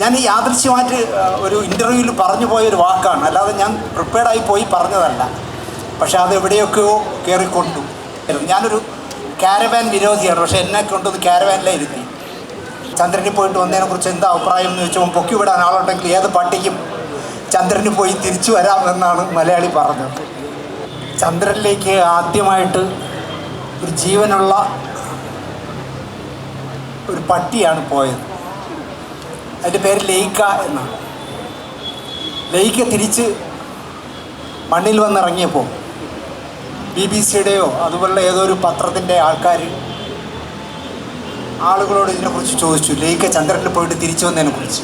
ഞാൻ ഈ യാദൃശ്യമായിട്ട് ഒരു ഇന്റർവ്യൂവിൽ പറഞ്ഞു പോയ ഒരു വാക്കാണ്. അല്ലാതെ ഞാൻ പ്രിപ്പയർഡായി പോയി പറഞ്ഞതല്ല. പക്ഷെ അത് എവിടെയൊക്കെയോ കയറിക്കൊണ്ടു ഞാനൊരു കാരവാൻ വിരോധിയാണ്. പക്ഷെ എന്നെ കൊണ്ടൊന്ന് കാരവാനിലായിരുത്തി ചന്ദ്രനിൽ പോയിട്ട് വന്നതിനെ കുറിച്ച് എന്താ അഭിപ്രായം എന്ന് ചോദിച്ചപ്പോൾ പൊക്കി വിടാൻ ആളുണ്ടെങ്കിൽ ഏത് പട്ടിക്കും ചന്ദ്രന് പോയി തിരിച്ചു വരാമെന്നാണ് മലയാളി പറഞ്ഞത്. ചന്ദ്രനിലേക്ക് ആദ്യമായിട്ട് ഒരു ജീവനുള്ള ഒരു പട്ടിയാണ് പോയത്. അതിന്റെ പേര് ലയിക്ക എന്നാണ്. ലയിക്ക തിരിച്ച് മണ്ണിൽ വന്നിറങ്ങിയപ്പോൾ ബി ബി സിയുടെയോ അതുപോലുള്ള ഏതോ ഒരു പത്രത്തിന്റെ ആൾക്കാർ ആളുകളോട് ഇതിനെക്കുറിച്ച് ചോദിച്ചു. ലയിക്ക ചന്ദ്രനിൽ പോയിട്ട് തിരിച്ചു വന്നതിനെക്കുറിച്ച്.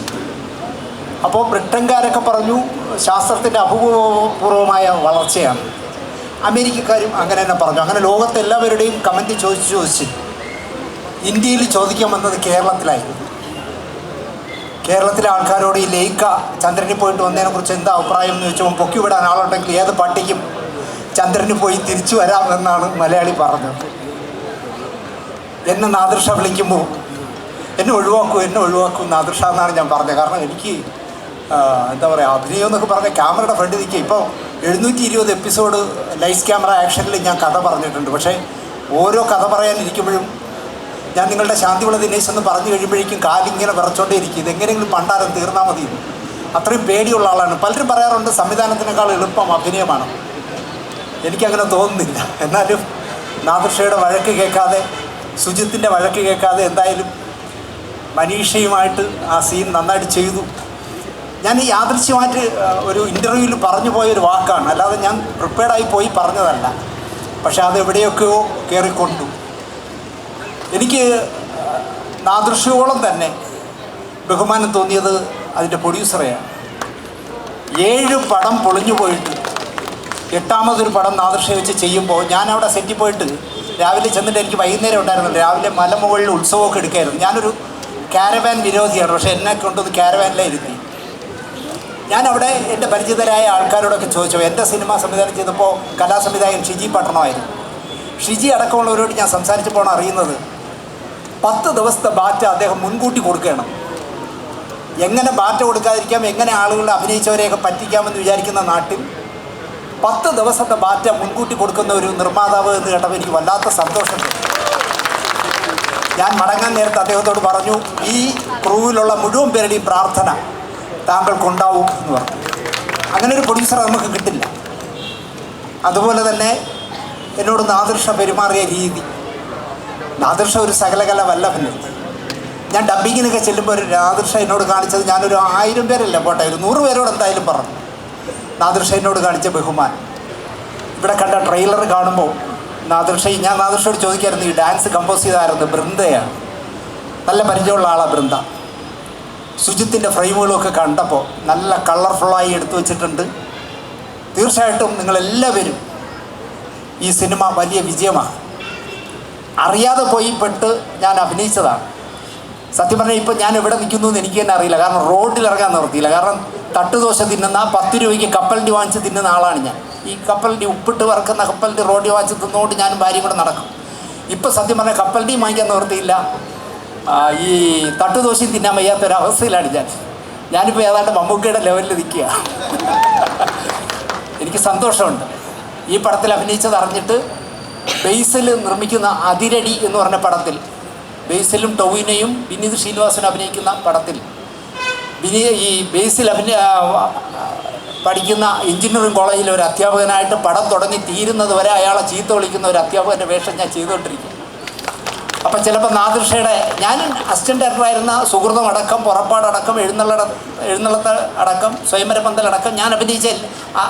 അപ്പോൾ ബ്രിട്ടൻകാരൊക്കെ പറഞ്ഞു ശാസ്ത്രത്തിന്റെ അപൂർവപൂർവമായ വളർച്ചയാണ്. അമേരിക്കക്കാരും അങ്ങനെ തന്നെ പറഞ്ഞു. അങ്ങനെ ലോകത്തെല്ലാവരുടെയും കമന്റ് ചോദിച്ച് ചോദിച്ച് ഇന്ത്യയിൽ ചോദിക്കാൻ വന്നത് കേരളത്തിലായിരുന്നു. കേരളത്തിലെ ആൾക്കാരോട് ഈ ലയിക്ക ചന്ദ്രനിൽ പോയിട്ട് വന്നതിനെ കുറിച്ച് എന്താ അഭിപ്രായം എന്ന് ചോദിച്ചപ്പോൾ പൊക്കി വിടാൻ ആളുണ്ടെങ്കിൽ ഏത് പട്ടിക്കും ചന്ദ്രന് പോയി തിരിച്ചു വരാമെന്നാണ് മലയാളി പറഞ്ഞത്. എന്നെ നാദൃഷ വിളിക്കുമ്പോൾ എന്നെ ഒഴിവാക്കൂ എന്നെ ഒഴിവാക്കൂ നാദൃഷ എന്നാണ് ഞാൻ പറഞ്ഞത്. കാരണം എനിക്ക് എന്താ പറയുക അഭിനയം എന്നൊക്കെ പറഞ്ഞ ക്യാമറയുടെ ഫ്രണ്ട് നിൽക്കുക. ഇപ്പോൾ എഴുന്നൂറ്റി ഇരുപത് എപ്പിസോഡ് ലൈസ് ക്യാമറ ആക്ഷനിൽ ഞാൻ കഥ പറഞ്ഞിട്ടുണ്ട്. പക്ഷേ ഓരോ കഥ പറയാനിരിക്കുമ്പോഴും ഞാൻ നിങ്ങളുടെ ശാന്തിവിള ദിനേശ് എന്ന് പറഞ്ഞു കഴിയുമ്പോഴേക്കും കാലിങ്ങനെ വിറച്ചോണ്ടേ ഇരിക്കും ഇതെങ്ങനെയെങ്കിലും പണ്ടാരം തീർന്നാൽ മതി. അത്രയും പേടിയുള്ള ആളാണ്. പലരും പറയാറുണ്ട് സംവിധാനത്തിനേക്കാൾ എളുപ്പം അഭിനയമാണ്. എനിക്കങ്ങനെ തോന്നുന്നില്ല. എന്നാലും നാദൃഷയുടെ വഴക്ക് കേൾക്കാതെ സുജിത്തിന്റെ വഴക്ക് കേൾക്കാതെ എന്തായാലും മനീഷയുമായിട്ട് ആ സീൻ നന്നായിട്ട് ചെയ്തു. ഞാൻ ഈ യാദൃശ്യമായിട്ട് ഒരു ഇന്റർവ്യൂവിൽ പറഞ്ഞു പോയൊരു വാക്കാണ്. അല്ലാതെ ഞാൻ പ്രിപ്പയർഡായി പോയി പറഞ്ഞതല്ല. പക്ഷേ അത് എവിടെയൊക്കെയോ കയറിക്കൊണ്ടു എനിക്ക് നാദൃശ്യോളം തന്നെ ബഹുമാനം തോന്നിയത് അതിന്റെ പ്രൊഡ്യൂസറെയാണ്. ഏഴ് പടം പൊളിഞ്ഞു പോയിട്ട് എട്ടാമതൊരു പടം നാദൃശ്യം വെച്ച് ചെയ്യുമ്പോൾ ഞാൻ അവിടെ സെറ്റിൽ പോയിട്ട് രാവിലെ ചെന്നിട്ട് എനിക്ക് വൈകുന്നേരം ഉണ്ടായിരുന്നു രാവിലെ മലമുകളിൽ ഉത്സവമൊക്കെ എടുക്കായിരുന്നു. ഞാനൊരു കാരവാൻ വിരോധിയാണ്. പക്ഷേ എന്നെ കൊണ്ടൊന്ന് ക്യാരവാനിലേ ഞാൻ അവിടെ എന്റെ പരിചിതരായ ആൾക്കാരോടൊക്കെ ചോദിച്ചു എന്റെ സിനിമ സംവിധാനം ചെയ്തപ്പോൾ കലാസംവിധായകൻ ഷിജി പട്ടണമായിരുന്നു. ഷിജി അടക്കമുള്ളവരോട് ഞാൻ സംസാരിച്ചപ്പോഴാണ് അറിയുന്നത് പത്ത് ദിവസത്തെ ബാറ്റ അദ്ദേഹം മുൻകൂട്ടി കൊടുക്കണം. എങ്ങനെ ബാറ്റ കൊടുക്കാതിരിക്കാം എങ്ങനെ ആളുകളെ അഭിനയിച്ചവരെയൊക്കെ പറ്റിക്കാമെന്ന് വിചാരിക്കുന്ന നാട്ടിൽ പത്ത് ദിവസത്തെ ബാറ്റ മുൻകൂട്ടി കൊടുക്കുന്ന ഒരു നിർമ്മാതാവ് എന്ന് കേട്ടപ്പോൾ എനിക്ക് വല്ലാത്ത സന്തോഷം തോന്നി. ഞാൻ മടങ്ങാൻ നേരത്തെ അദ്ദേഹത്തോട് പറഞ്ഞു ഈ ക്രൂവിലുള്ള മുഴുവൻ പേരുടെയും പ്രാർത്ഥന താങ്കൾക്കുണ്ടാവും എന്ന് പറഞ്ഞു. അങ്ങനെ ഒരു പ്രൊഡ്യൂസർ നമുക്ക് കിട്ടില്ല. അതുപോലെ തന്നെ എന്നോട് നാദൃഷ പെരുമാറിയ രീതി. നാദൃഷ ഒരു സകലകല വല്ലഭന് ഞാൻ ഡബ്ബിങ്ങിനൊക്കെ ചെല്ലുമ്പോൾ ഒരു നാദൃഷ എന്നോട് കാണിച്ചത് ഞാനൊരു ആയിരം പേരല്ല പോട്ടെ ഒരു നൂറ് പേരോട് എന്തായാലും പറഞ്ഞു. നാദൃഷ എന്നോട് കാണിച്ച ബഹുമാൻ. ഇവിടെ കണ്ട ട്രെയിലർ കാണുമ്പോൾ നാദൃഷ ഞാൻ നാദൃഷയോട് ചോദിക്കായിരുന്നു ഈ ഡാൻസ് കമ്പോസ് ചെയ്തായിരുന്നു ബൃന്ദയാണ് നല്ല പരിചയമുള്ള ആളാണ് ബൃന്ദ. സുജിത്തിന്റെ ഫ്രെയിമുകളൊക്കെ കണ്ടപ്പോൾ നല്ല കളർഫുള്ളായി എടുത്തു വച്ചിട്ടുണ്ട്. തീർച്ചയായിട്ടും നിങ്ങളെല്ലാവരും ഈ സിനിമ വലിയ വിജയമാണ്. അറിയാതെ പോയി പെട്ട് ഞാൻ അഭിനയിച്ചതാണ്. സത്യം പറഞ്ഞാൽ ഇപ്പം ഞാൻ എവിടെ നിൽക്കുന്നു എന്ന് എനിക്ക് തന്നെ അറിയില്ല. കാരണം റോഡിൽ ഇറങ്ങാൻ നിർത്തിയില്ല. കാരണം തട്ടുദോശ തിന്നുന്ന പത്ത് രൂപയ്ക്ക് കപ്പലിന്റെ വാങ്ങിച്ച് തിന്നുന്ന ആളാണ് ഞാൻ. ഈ കപ്പലിന്റെ ഉപ്പിട്ട് വറക്കുന്ന കപ്പലിന്റെ റോഡിൽ വാങ്ങിച്ച് തിന്നുകൊണ്ട് ഞാനും ഭാര്യയും കൂടെ നടക്കും. ഇപ്പം സത്യം പറഞ്ഞാൽ കപ്പലിന്റെയും വാങ്ങിക്കാൻ നിർത്തിയില്ല. ഈ തട്ടുദോശയും തിന്നാൻ വയ്യാത്തൊരവസ്ഥയിലാണ് ഞാൻ. ഞാനിപ്പോൾ ഏതാണ്ട് മമ്മൂക്കയുടെ ലെവലിൽ നിൽക്കുക. എനിക്ക് സന്തോഷമുണ്ട്. ഈ പടത്തിൽ അഭിനയിച്ചത് അറിഞ്ഞിട്ട് ബേസിൽ നിർമ്മിക്കുന്ന അതിരടി എന്ന് പറഞ്ഞ പടത്തിൽ ബെയ്സലും ടൊവിനയും വിനീത് ശ്രീനിവാസനും അഭിനയിക്കുന്ന പടത്തിൽ വിനീ ഈ ബേസിൽ അഭിനയ പഠിക്കുന്ന എഞ്ചിനീയറിംഗ് കോളേജിൽ ഒരു അധ്യാപകനായിട്ട് പടം തുടങ്ങി തീരുന്നത് വരെ അയാളെ ചീത്ത വിളിക്കുന്ന ഒരു അധ്യാപകന്റെ വേഷം ഞാൻ ചെയ്തുകൊണ്ടിരിക്കും അപ്പം ചിലപ്പോൾ നാദൃഷയുടെ ഞാൻ അസിസ്റ്റന്റ് ഡയറക്ടറായിരുന്ന സുഹൃതം അടക്കം പുറപ്പാടടക്കം എഴുന്നള്ളട എഴുന്നള്ളത്ത് അടക്കം സ്വയംവരപന്തലടക്കം ഞാൻ അഭിനയിച്ച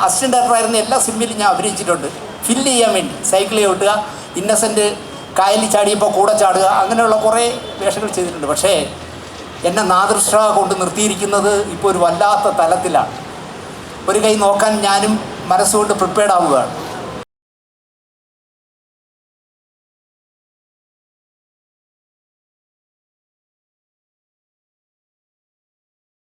അസിസ്റ്റന്റ് ഡയറക്ടറായിരുന്ന എല്ലാ സിനിമയിലും ഞാൻ അഭിനയിച്ചിട്ടുണ്ട്. ഫില്ല് ചെയ്യാൻ വേണ്ടി സൈക്കിൾ ചവിട്ടുക ഇന്നസെന്റ് കായലിൽ ചാടിയപ്പോൾ കൂടെ ചാടുക അങ്ങനെയുള്ള കുറേ വേഷങ്ങൾ ചെയ്തിട്ടുണ്ട്. പക്ഷേ എന്നെ നാദൃഷ്ട കൊണ്ട് നിർത്തിയിരിക്കുന്നത് ഇപ്പോൾ ഒരു വല്ലാത്ത തലത്തിലാണ്. ഒരു കൈ നോക്കാൻ ഞാനും മനസ്സുകൊണ്ട് പ്രിപ്പയർഡ് ആവുകയാണ്.